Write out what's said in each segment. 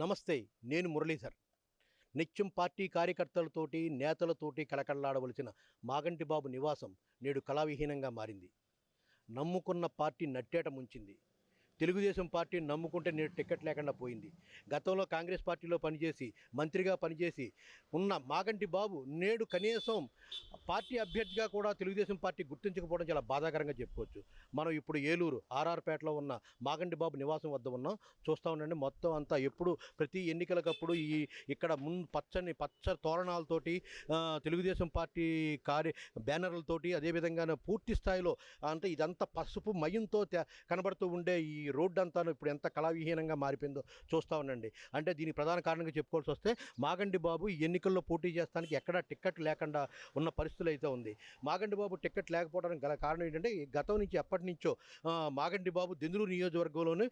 నమస్తే నేను మురళీధర్. నిత్యం పార్టీ కార్యకర్తలతోటి నేతలతోటి కళకళలాడవలసిన మాగంటి బాబు నివాసం నేడు కళావిహీనంగా మారింది. నమ్ముకున్న పార్టీ నట్టేట ముంచింది. తెలుగుదేశం పార్టీ నమ్ముకుంటే నేను టికెట్ లేకుండా పోయింది. గతంలో కాంగ్రెస్ పార్టీలో పనిచేసి మంత్రిగా పనిచేసి ఉన్న మాగంటి బాబు నేడు కనీసం పార్టీ అభ్యర్థిగా కూడా తెలుగుదేశం పార్టీ గుర్తించకపోవడం చాలా బాధాకరంగా చెప్పుకోవచ్చు. మనం ఇప్పుడు ఏలూరు ఆర్ఆర్పేటలో ఉన్న మాగంటి బాబు నివాసం వద్ద ఉన్నాం. చూస్తూ ఉండండి మొత్తం అంతా ఎప్పుడు ప్రతి ఎన్నికలకప్పుడు ఈ ఇక్కడ ముందు పచ్చని పచ్చ తోరణాలతోటి తెలుగుదేశం పార్టీ కార్య బ్యానర్లతోటి అదేవిధంగా పూర్తి స్థాయిలో అంటే ఇదంతా పసుపు మయంతో తే- కనబడుతూ ఉండే ఈ రోడ్డు అంతా ఇప్పుడు ఎంత కళావిహీనంగా మారిపోయిందో చూస్తూ ఉండండి. అంటే దీని ప్రధాన కారణంగా చెప్పుకోవాల్సి వస్తే మాగండి బాబు ఈ ఎన్నికల్లో పోటీ చేస్తానికి ఎక్కడా టికెట్ లేకుండా ఉన్న పరిస్థితులు అయితే ఉంది. మాగండి బాబు టికెట్ లేకపోవడానికి గల కారణం ఏంటంటే గతం నుంచి ఎప్పటి నుంచో మాగండి బాబు దెందులు నియోజకవర్గంలోనే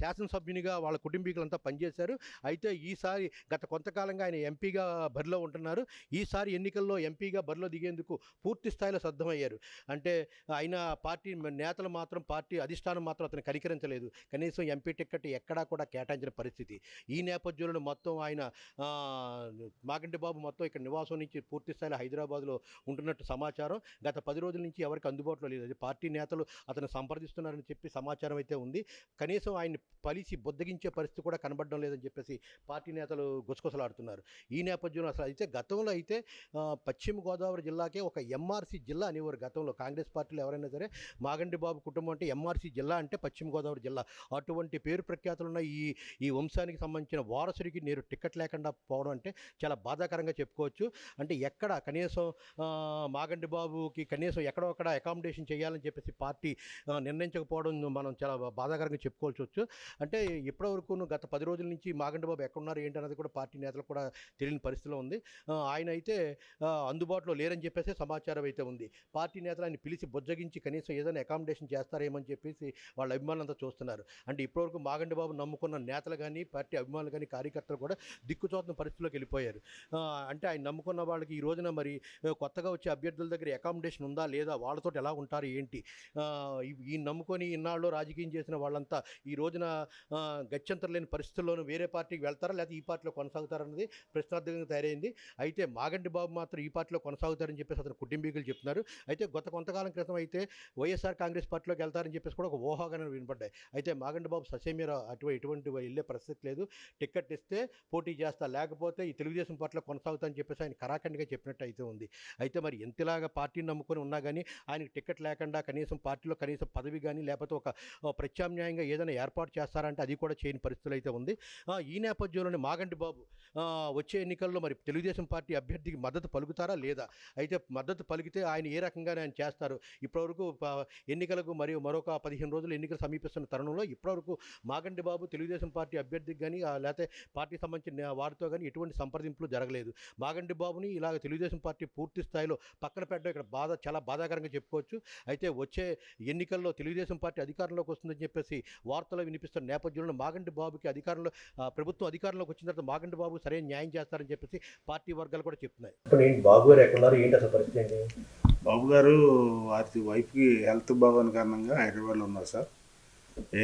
శాసనసభ్యునిగా వాళ్ళ కుటుంబీకులంతా పనిచేశారు. అయితే ఈసారి గత కొంతకాలంగా ఆయన ఎంపీగా బరిలో ఉంటున్నారు. ఈసారి ఎన్నికల్లో ఎంపీగా బరిలో దిగేందుకు పూర్తి స్థాయిలో సిద్ధమయ్యారు. అంటే ఆయన పార్టీ నేతలు మాత్రం పార్టీ అధిష్టానం మాత్రం అతను స్వీకరించలేదు కనీసం ఎంపీ టికెట్ ఎక్కడా కూడా కేటాయించిన పరిస్థితి. ఈ నేపథ్యంలో మొత్తం ఆయన మాగంటి బాబు మొత్తం ఇక్కడ నివాసం నుంచి పూర్తి స్థాయిలో హైదరాబాద్లో ఉంటున్నట్టు సమాచారం. గత పది రోజుల నుంచి ఎవరికి అందుబాటులో లేదు. అది పార్టీ నేతలు అతను సంప్రదిస్తున్నారని చెప్పి సమాచారం అయితే ఉంది. కనీసం ఆయన్ని పలిసి బొద్దగించే పరిస్థితి కూడా కనబడడం లేదని చెప్పేసి పార్టీ నేతలు గుసగుసలాడుతున్నారు. ఈ నేపథ్యంలో అసలు అయితే గతంలో అయితే పశ్చిమ గోదావరి జిల్లాకే ఒక ఎంఆర్సీ జిల్లా అనేవారు గతంలో. కాంగ్రెస్ పార్టీలో ఎవరైనా సరే మాగంటి బాబు కుటుంబం అంటే ఎంఆర్సీ జిల్లా అంటే పశ్చిమ గోదావరి జిల్లా. అటువంటి పేరు ప్రఖ్యాతులున్న ఈ ఈ వంశానికి సంబంధించిన వారసుడికి నేను టికెట్ లేకుండా పోవడం అంటే చాలా బాధాకరంగా చెప్పుకోవచ్చు. అంటే ఎక్కడ కనీసం మాగండి బాబుకి కనీసం ఎక్కడో అక్కడ అకామిడేషన్ చేయాలని చెప్పేసి పార్టీ నిర్ణయించకపోవడం మనం చాలా బాధాకరంగా చెప్పుకోవాల్సి వచ్చు. అంటే ఇప్పటివరకు గత పది రోజుల నుంచి మాగండి బాబు ఎక్కడున్నారు ఏంటి ఏంటనేది కూడా పార్టీ నేతలు కూడా తెలియని పరిస్థితిలో ఉంది. ఆయన అయితే అందుబాటులో లేరని చెప్పేసి సమాచారం అయితే ఉంది. పార్టీ నేతలు ఆయన పిలిచి బొజ్జగించి కనీసం ఏదైనా అకామిడేషన్ చేస్తారేమని చెప్పేసి వాళ్ళ అభిమానులు అభిమానులంతా చూస్తున్నారు. అంటే ఇప్పటివరకు మాగండి బాబు నమ్ముకున్న నేతలు కానీ పార్టీ అభిమానులు కానీ కార్యకర్తలు కూడా దిక్కుచోతున్న పరిస్థితిలోకి వెళ్ళిపోయారు. అంటే ఆయన నమ్ముకున్న వాళ్ళకి ఈ రోజున మరి కొత్తగా వచ్చే అభ్యర్థుల దగ్గర అకామిడేషన్ ఉందా లేదా వాళ్ళతో ఎలా ఉంటారు ఏంటి? ఈ- నమ్ముకొని ఇన్నాళ్ళు రాజకీయం చేసిన వాళ్ళంతా ఈ రోజున గత్యంతరం లేని పరిస్థితుల్లోనూ వేరే పార్టీకి వెళ్తారా? లేకపోతే ఈ పార్టీలో కొనసాగుతారన్నది ప్రశ్నార్థకంగా తయారైంది. అయితే మాగంటి బాబు మాత్రం ఈ పార్టీలో కొనసాగుతారని చెప్పేసి అతను కుటుంబీకులు చెప్తున్నారు. అయితే గత కొంతకాలం క్రితం అయితే వైఎస్ఆర్ కాంగ్రెస్ పార్టీలోకి వెళ్తారని చెప్పేసి కూడా ఒక ఊహాగానం వినపడ్డాయి అయితే మాగండి బాబు ససేమీర అటు ఎటువంటి వెళ్ళే పరిస్థితి లేదు. టికెట్ ఇస్తే పోటీ చేస్తా. లేకపోతే ఈ తెలుగుదేశం పార్టీలో కొనసాగుతా అని చెప్పేసి ఆయన కరాఖండిగా చెప్పినట్టు అయితే ఉంది. అయితే మరి ఎంతలాగా పార్టీని నమ్ముకొని ఉన్నా కానీ ఆయనకి టికెట్ లేకుండా కనీసం పార్టీలో కనీసం పదవి కానీ లేకపోతే ఒక ప్రత్యామ్నాయంగా ఏదైనా ఏర్పాటు చేస్తారంటే అది కూడా చేయని పరిస్థితులు అయితే ఉంది. ఈ నేపథ్యంలోనే మాగంటి బాబు వచ్చే ఎన్నికల్లో మరి తెలుగుదేశం పార్టీ అభ్యర్థికి మద్దతు పలుకుతారా లేదా? అయితే మద్దతు పలికితే ఆయన ఏ రకంగా ఆయన చేస్తారు. ఇప్పటివరకు ఎన్నికలకు మరియు మరొక పదిహేను రోజులు ఎన్నికల ఎన్నికలు సమీపిస్తున్న తరుణంలో ఇప్పటివరకు మాగంటి బాబు తెలుగుదేశం పార్టీ అభ్యర్థికి కానీ లేకపోతే పార్టీ సంబంధించిన వారితో కానీ ఎటువంటి సంప్రదింపులు జరగలేదు. మాగంటి బాబుని ఇలాగ తెలుగుదేశం పార్టీ పూర్తి స్థాయిలో పక్కన పెట్టడం ఇక్కడ బాధ చాలా బాధాకరంగా చెప్పుకోవచ్చు. అయితే వచ్చే ఎన్నికల్లో తెలుగుదేశం పార్టీ అధికారంలోకి వస్తుందని చెప్పేసి వార్తలు వినిపిస్తున్న నేపథ్యంలో మాగంటి బాబుకి అధికారంలో ప్రభుత్వం అధికారంలోకి వచ్చిన తర్వాత మాగంటి బాబు సరైన న్యాయం చేస్తారని చెప్పేసి పార్టీ వర్గాలు కూడా చెప్తున్నాయి. ఇప్పుడు ఏంటి? బాబు గారు ఎక్కడున్నారు? ఏంటి అసలు పరిస్థితి ఏంటి? బాబు గారు వారి వైఫ్కి హెల్త్ బాగోని కారణంగా హైదరాబాద్లో ఉన్నారు సార్.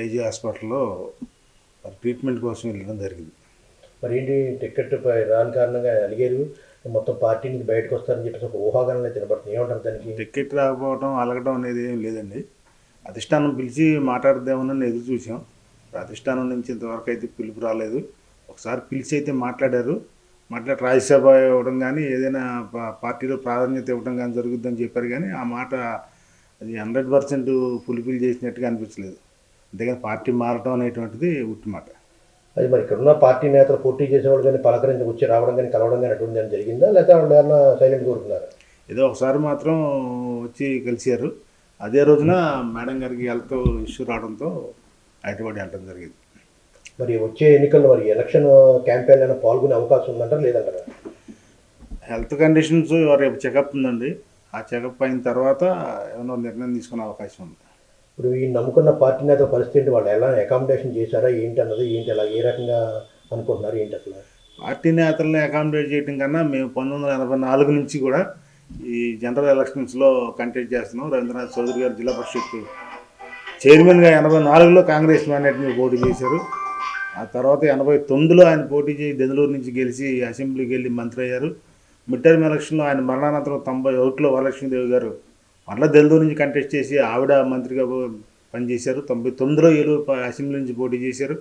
ఏజీ హాస్పిటల్లో ట్రీట్మెంట్ కోసం వెళ్ళడం జరిగింది. మరి ఏంటి టికెట్ రాని కారణంగా అలిగారు? మొత్తం పార్టీ నుంచి బయటకు వస్తారని చెప్పేసి ఒక ఊహాగానం తినబడుతుంది. ఏమంటారు దానికి? టికెట్ రాకపోవడం అలగడం అనేది ఏం లేదండి. అధిష్టానం పిలిచి మాట్లాడదామని ఎదురు చూసాం అధిష్టానం నుంచి ఇంతవరకు అయితే పిలుపు రాలేదు. ఒకసారి పిలిచి అయితే మాట్లాడారు. మాట్లాడి రాజ్యసభ ఇవ్వడం కానీ ఏదైనా పార్టీలో ప్రాధాన్యత ఇవ్వడం కానీ జరుగుద్దని చెప్పారు కానీ ఆ మాట అది హండ్రెడ్ పర్సెంట్ ఫుల్ఫిల్ చేసినట్టుగా అనిపించలేదు. అంతేగాని పార్టీ మారటం అనేటువంటిది ఉట్టి మాట అది మరి ఇక్కడ ఉన్న పార్టీ నేతలు పోటీ చేసేవాళ్ళు కానీ పలకరించి వచ్చి రావడం కానీ కలవడం కానీ అటువంటి ఏమైనా జరిగిందా? లేకపోతే వాళ్ళు ఏమన్నా సైలెంట్ కోరుకున్నారు ఏదో ఒకసారి మాత్రం వచ్చి కలిశారు. అదే రోజున మేడం గారికి హెల్త్ ఇష్యూ రావడంతో హైదరాబాద్ వెళ్ళడం జరిగింది. మరి వచ్చే ఎన్నికల్లో మరి ఎలక్షన్ క్యాంపెయిన్ అయినా పాల్గొనే అవకాశం ఉందంటారా? లేదంటారా? హెల్త్ కండిషన్స్ రేపు చెకప్ ఉందండి. ఆ చెకప్ అయిన తర్వాత ఏమైనా నిర్ణయం తీసుకునే అవకాశం ఉంది. ఇప్పుడు ఈ నమ్ముకున్న పార్టీ నేత పరిస్థితి వాళ్ళు ఎలా అకామిడేషన్ చేశారా? ఏంటి అన్నది ఏంటి అలా ఏ రకంగా అనుకుంటున్నారు? ఏంటి అసలు? పార్టీ నేతల్ని అకామిడేట్ చేయడం కన్నా మేము పంతొమ్మిది వందల ఎనభై నాలుగు నుంచి కూడా ఈ జనరల్ ఎలక్షన్స్లో కంటెక్ట్ చేస్తున్నాం. రవీంద్రనాథ్ చౌదరి గారు జిల్లా పరిషత్ చైర్మన్గా ఎనభై నాలుగులో కాంగ్రెస్ మ్యాండేట్ మీద పోటీ చేశారు. ఆ తర్వాత ఎనభై తొమ్మిదిలో ఆయన పోటీ చేసి దెందులూరు నుంచి గెలిచి అసెంబ్లీకి వెళ్ళి మంత్రి అయ్యారు. మిడ్ టర్మ్ ఎలక్షన్లో ఆయన మరణానంతరం తొంభై ఒకటిలో వరలక్ష్మీదేవి గారు మరలా దెందులూరు నుంచి కంటెస్ట్ చేసి ఆవిడ మంత్రిగా పనిచేశారు. తొంభై తొమ్మిదిలో ఏలూరు అసెంబ్లీ నుంచి పోటీ చేశారు.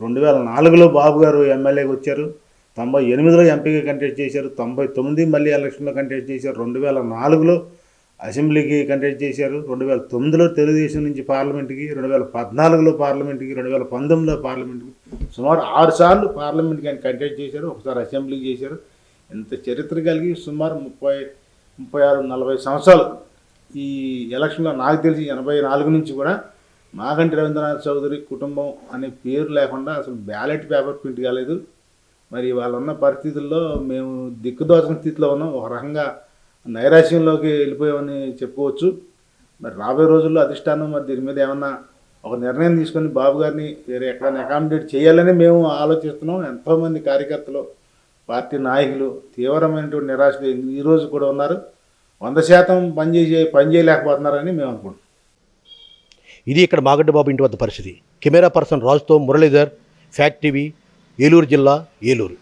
రెండు వేల నాలుగులో బాబు గారు ఎమ్మెల్యేగా వచ్చారు. తొంభై ఎనిమిదిలో ఎంపీగా కంటెస్ట్ చేశారు. తొంభై తొమ్మిది మళ్ళీ ఎలక్షన్లో కంటెస్ట్ చేశారు. రెండు వేల నాలుగులో అసెంబ్లీకి కంటెస్ట్ చేశారు. రెండు వేల తొమ్మిదిలో తెలుగుదేశం నుంచి పార్లమెంట్కి రెండు వేల పద్నాలుగులో పార్లమెంట్కి రెండు వేల పంతొమ్మిదిలో పార్లమెంట్కి సుమారు ఆరు సార్లు పార్లమెంట్కి ఆయన కంటెస్ట్ చేశారు. ఒకసారి అసెంబ్లీకి చేశారు. ఇంత చరిత్ర కలిగి సుమారు ముప్పై ముప్పై ఆరు నలభై సంవత్సరాలు ఈ ఎలక్షన్లో నాకు తెలిసి ఎనభై నాలుగు నుంచి కూడా మాగంటి రవీంద్రనాథ్ చౌదరి కుటుంబం అనే పేరు లేకుండా అసలు బ్యాలెట్ పేపర్ ప్రింట్ కాలేదు. మరి వాళ్ళు ఉన్న పరిస్థితుల్లో మేము దిక్కుదోచన స్థితిలో ఉన్నాం. ఒక రకంగా నైరాశ్యంలోకి వెళ్ళిపోయామని చెప్పుకోవచ్చు. మరి రాబోయే రోజుల్లో అధిష్టానం మరి దీని మీద ఏమన్నా ఒక నిర్ణయం తీసుకొని బాబు గారిని వేరే ఎక్కడైనా అకామిడేట్ చేయాలని మేము ఆలోచిస్తున్నాం. ఎంతోమంది కార్యకర్తలు పార్టీ నాయకులు తీవ్రమైనటువంటి నిరాశ ఈరోజు కూడా ఉన్నారు. వంద శాతం పనిచేసే పని చేయలేకపోతున్నారని మేము అనుకుంటున్నాం. ఇది ఇక్కడ మాగడ్డి బాబు ఇంటి వద్ద పరిస్థితి. కెమెరా పర్సన్ రాజుతో మురళీధర్ ఫ్యాక్ట్ టీవీ ఏలూరు జిల్లా ఏలూరు.